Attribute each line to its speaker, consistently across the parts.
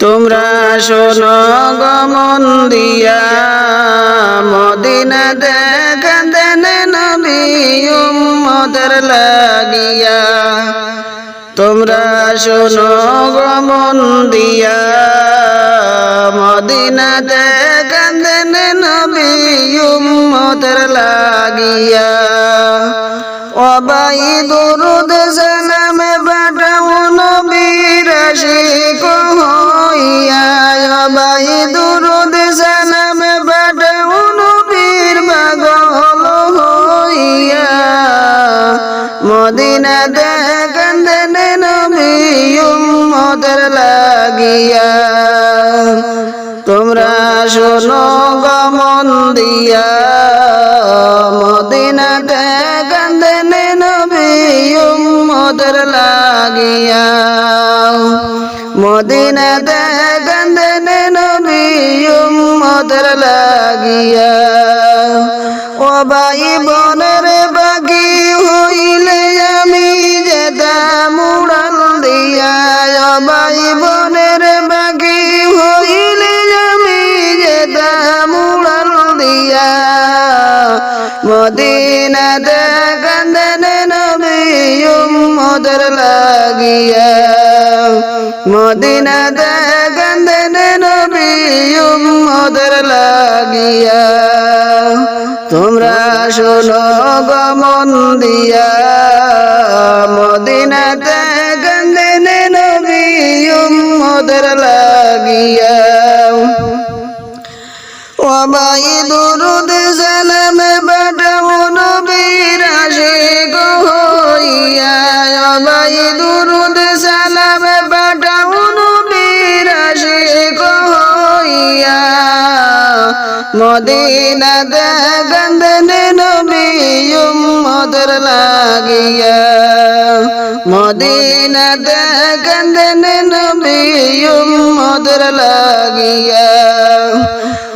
Speaker 1: তোমরা শোনো গমন দিয়া মদিনা দেখেন নবী লাগিয়া। তোমরা শোনো গমন দিয়া মদিনা দেখেন নবী উম্মতের লাগিয়া। অবাই দুরুদ লাগিয়া তোমরা শোনো গমন দিয়া। মদিনাতে কান্দেন নবী লাগিয়া। মদিনাতে কান্দেন নবী লাগিয়া। ও ভাই বনের উম্মতের লাগিয়া। মদিনাতে কান্দন নবী উম্মতের লাগিয়া। তোমরা শোনো গমন দিয়া। মদিনাতে কান্দন নবী উম্মতের লাগিয়া। ওবাই মদিনাতে গন্ধন নবী উম্মতের লাগিয়া। মদিনাতে গন্ধন নবী উম্মতের লাগিয়া।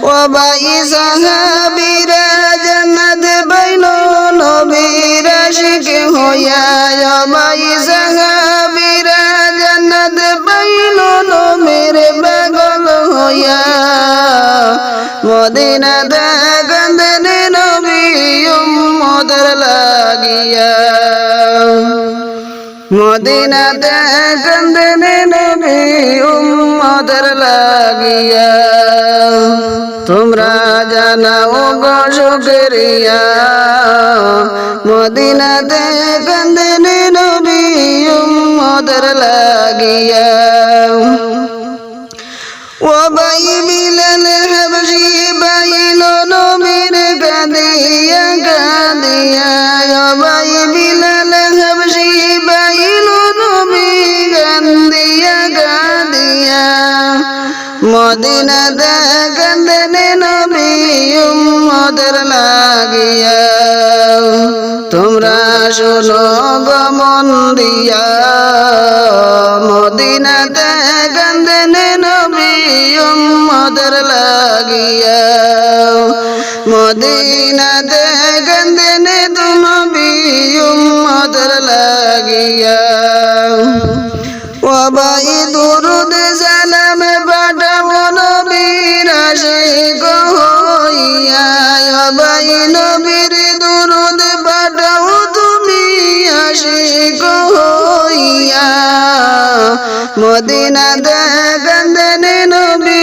Speaker 1: ও ভাই সাহাবিরা জান্নাত বাইল নবীর আশিক হইয়া মদিনা গন্ধন নবী উম্মতের লাগিয়া। মদিনাতে গন্ধন নবী উম্মতের লাগিয়া। তোমরা জানাও গো শুকরিয়া মদিনাতে গন্ধন নবী উম্মতের লাগিয়া। ও বাই বাই বিলাল বাইল নবী মদিনা দা নবী লাগিয়া। তোমরা শোনো গমন দিয়া। মদিনাতে কান্দনে নবী উম্মতের লাগিয়া। মদিনাতে কান্দনে তো নবী উম্মতের লাগিয়া। ও ভাই দুরুদ সালাম পাঠাও নবীর আশিক হইয়া। ও ভাই নবীর দুরুদ পাঠাও তুমি আশিক হইয়া। মদিনা দেখন্দন নবী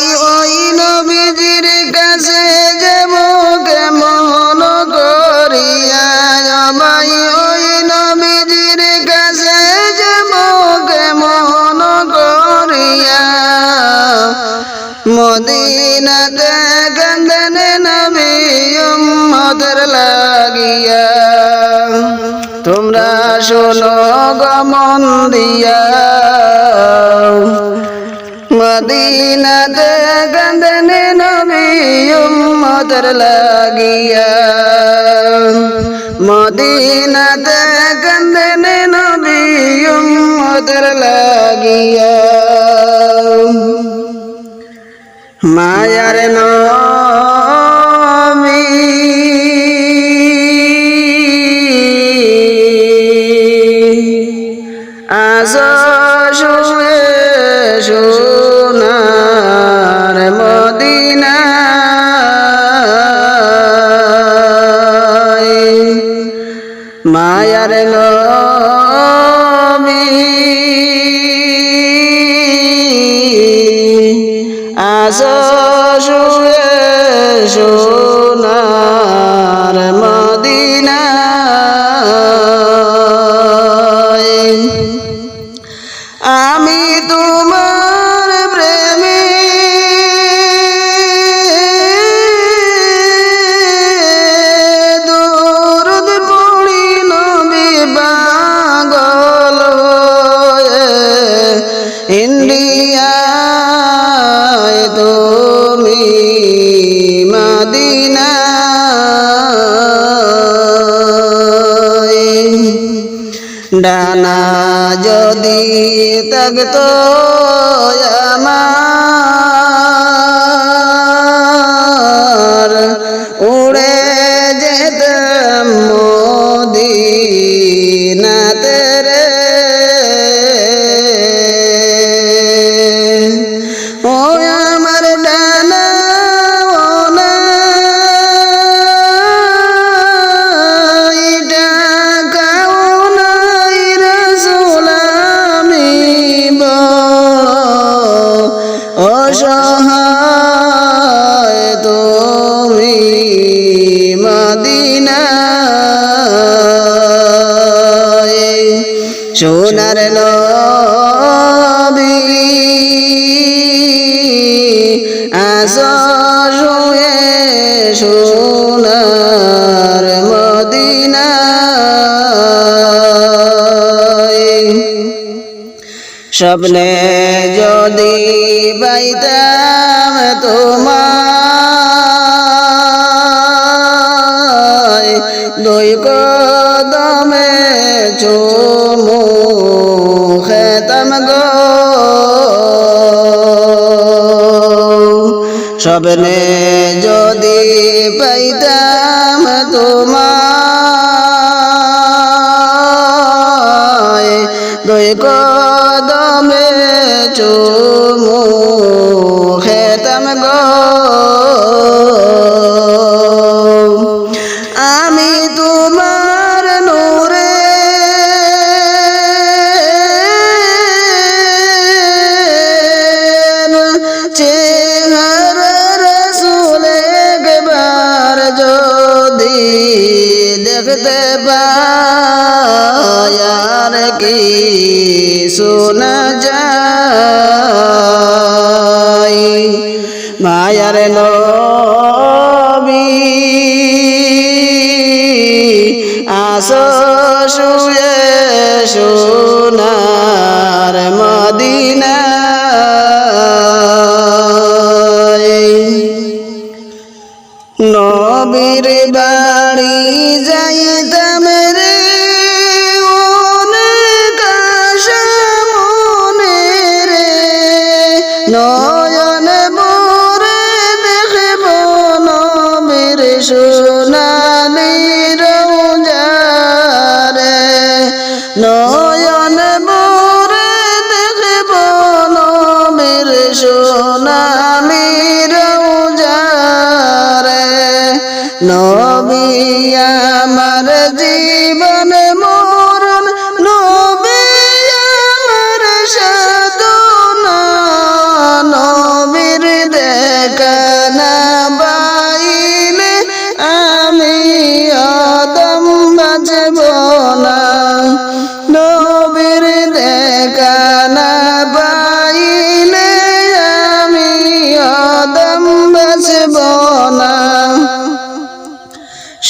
Speaker 1: লাগিয়া। তোমরা শোনো গমন দিয়া। মদিনাতে গন্ধন নবী উম্মতর লাগিয়া। মদিনাতে গন্ধন নবী উম্মতর লাগিয়া। মায়ার নয় দয়ার নবী আজ শুয়ে শুয়ে ang ito. শুয়ে সোনার মদিনা। স্বপ্নে যদি বাইতাম তোমার স্বপ্নে যদি পাইতাম তোমায় দুই কদমে চুমু আসো শুয়ে সোনার মদিনা। নবীর বাড়ি যায় নবী আমার জীবন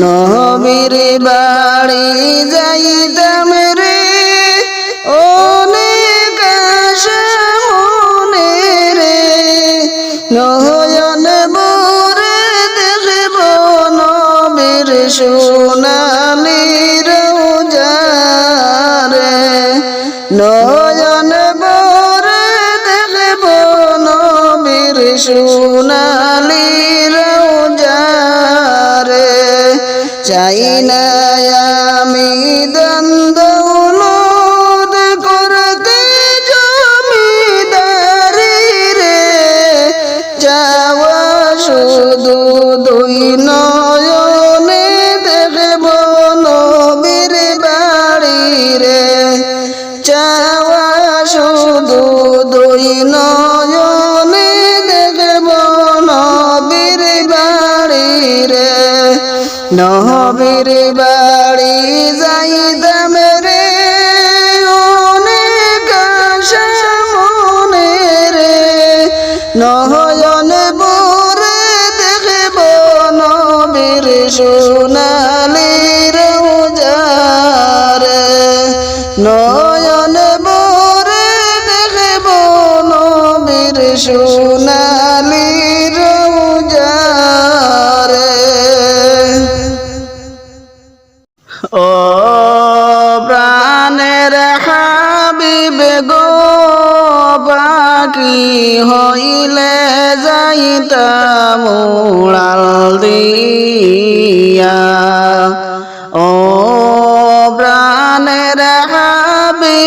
Speaker 1: নহবির বাড়ি যাই রে। অনেক মনে রে। নহয়ন বোরে দেখব নবীর সোনালি রোজারে নহয়ন বোরে দেখব নবীর সোনা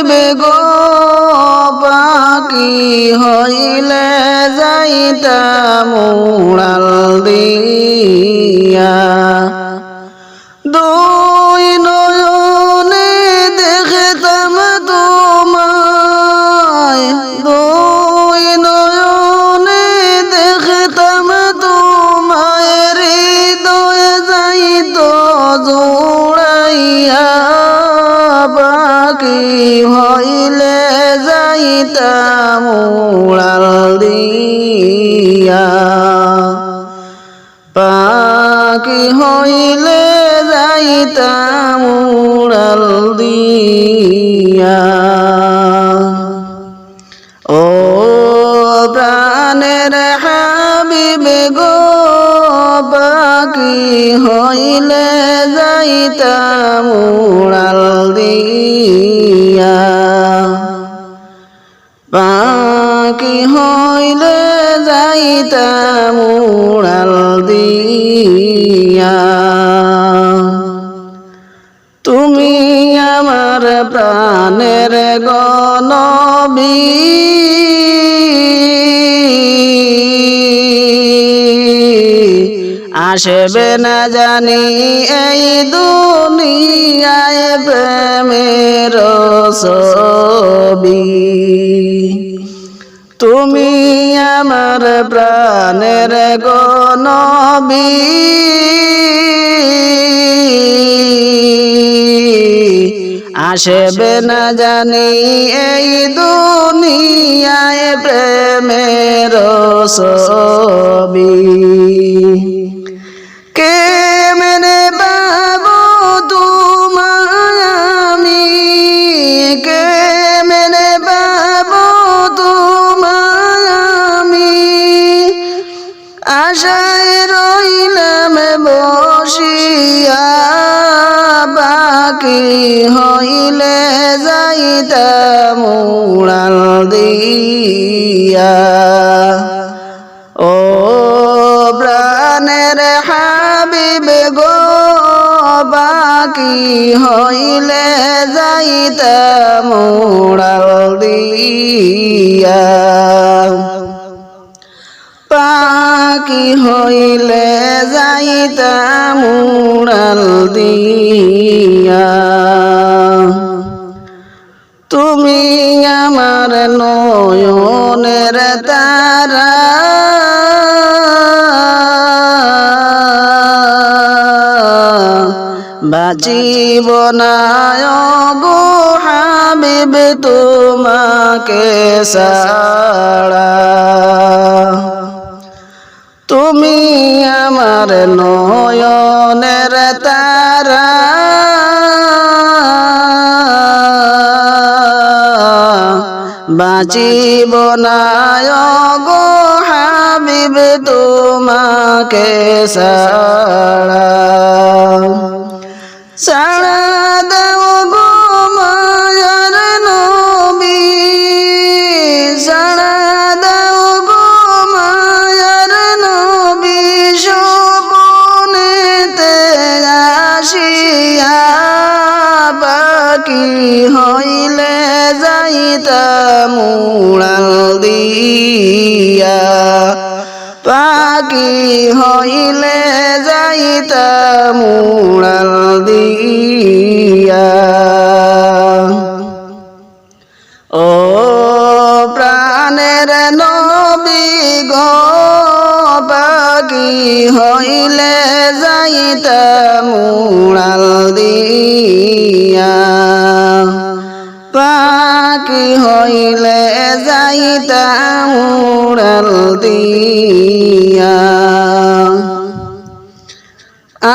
Speaker 1: হাবিব গো বাকি হইলে যাইতাম উড়াল দিয়া। দুই নয়নে দেখতাম তোমায়, দুই নয়নে দেখতাম তোমায়, হৃদয় যাইত জোড়াইয়া। বাকি হইলে যাইতাম উড়াল দিয়া? পাখি হইলে যাইতাম উড়াল দিয়া। ও হইলে যাইতাম উড়াল দিয়া। পাখি হইলে যাইতাম উড়াল দিয়া। তুমি আমার প্রাণের গনবী আসবে না জানি এই দুনিয়ায় প্রেমের ছবি। তুমি আমার প্রাণের গনবী আসবে না জানি এই দুনিয়ায় প্রেমের ছবি। হইলে যাইতাম উড়াল দিয়া। ও প্রাণের হাবিব গো বাকি হইলে যাইতাম উড়াল দিয়া। পাকি হইলে যাইতাম উড়াল দিয়া। তুমি আমার নয়নের তারা। বাঁচিব না গো তোমাকে সাড়া তুমি আমার নয়নের তারা। বাঁচিব না গো হাবিব তোমাকে সাড়া সাড়া উড়াল দিয়া। পাখি হইলে যাইতাম উড়াল দিয়া।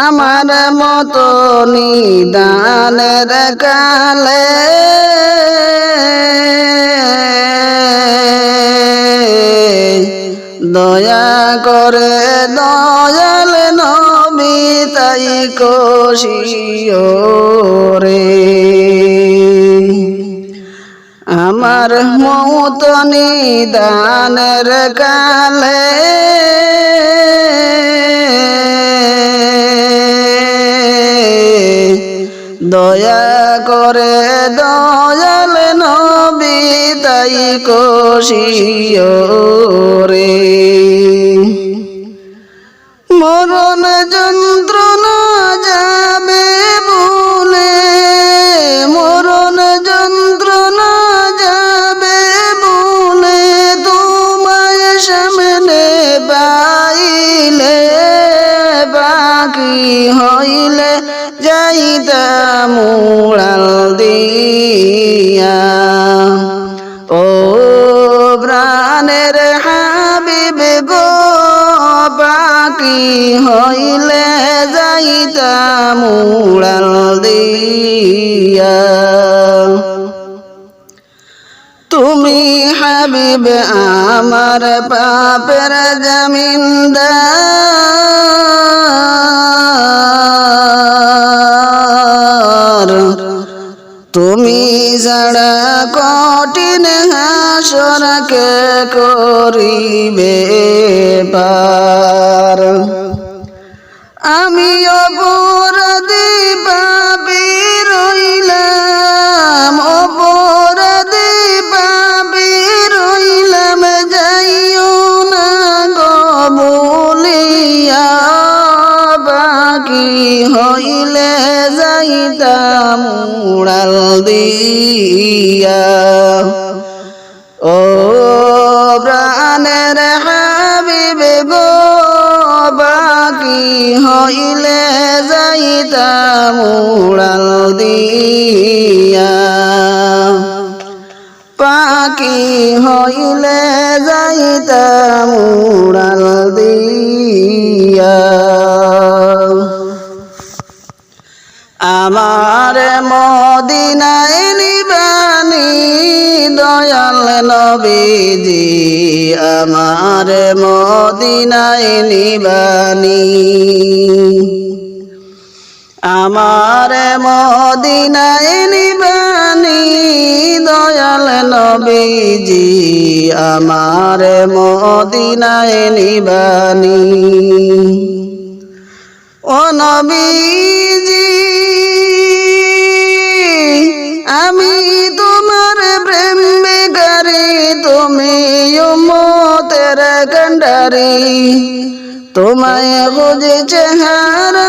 Speaker 1: আমার মতো নিদানের কালে দয়া করে দয়াল নবী তাই কষিও রে। আমার মৌত নিদানের কালে দয়া করে দয়াল নবী তাই কষিও রে। মরণ যন্ত্রণা যাবে বলে, মরণ যন্ত্রণা যাবে বলে তোমায় সামনে পাইলে, বাকি হইলে যাইতাম উড়াল দিয়া। ও প্রাণের হাবিব গো বাকি হইলে যাইতাম উড়াল দিয়া। তুমি হাবিব আমার পাপের জমিনদার। তুমি যারা কঠিন হাসরকে করিবে পার আমি অপরাধী পাপি রইলাম অপরাধী উড়াল দিয়া। পাখি হইলে যাইতাম উড়াল দিয়া। আমার মদিনায় নিবানি দয়াল নবীজি, আমার মদিনায় নিবানি। আমার মদিনায় নিবানি দয়াল নবীজি, আমার মদিনায় নিবানি। ও নবীজি, আমি তোমার প্রেম বেগারি তুমি উম্মতের গন্ডারি তোমায় খুঁজে চেহারা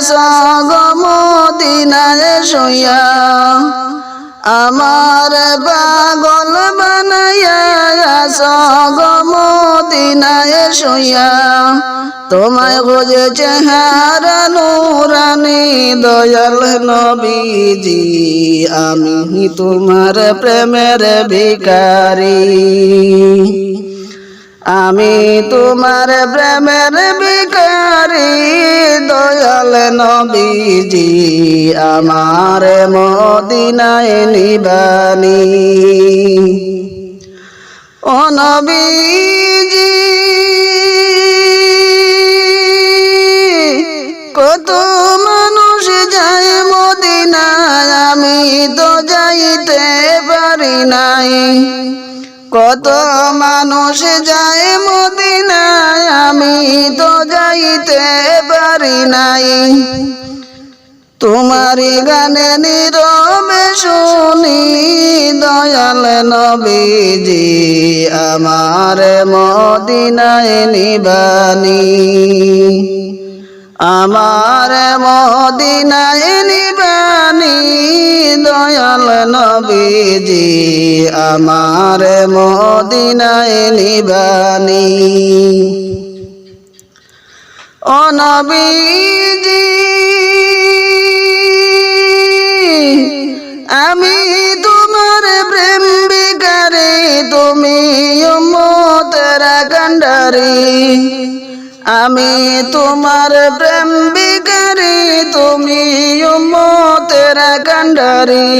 Speaker 1: সগ মদিনায় শুয়া আমার পাগল বানায়া সগ মদিনায় শুয়া তোমায় খোঁজে চেহারা নুরানি দয়াল নবীজি, আমি তোমার প্রেমের ভিকারি আমি তোমার প্রেমের বিকারি দয়াল নবীজি, আমার মদিনায় নিবানি। ও নবীজি, কত মানুষ যায় মদিনায়, আমি তো যাইতে পারি নাই। কত মানুষ যায় মদিনায়, আমি তো যাইতে পারি নাই। তোমারি গানে নীরবে শুনি, দয়াল নবীজি আমার মদিনায় নিবানি। আমার মদিনায় নিবানি দয়াল নবীজি, আমার মদিনায় নিবানি। ও নবীজি, আমি তোমার প্রেম বিকারে, তুমি মতেরা কান্ডারি আমি তোমার প্রেম বিকারি, তুমি মতের কান্ডারি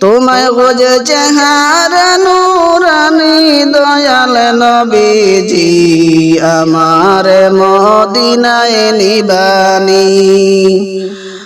Speaker 1: তোমায় খোঁজে চেহারা নুরানি, দয়াল নবীজি, আমার মদিনায় নিবানি।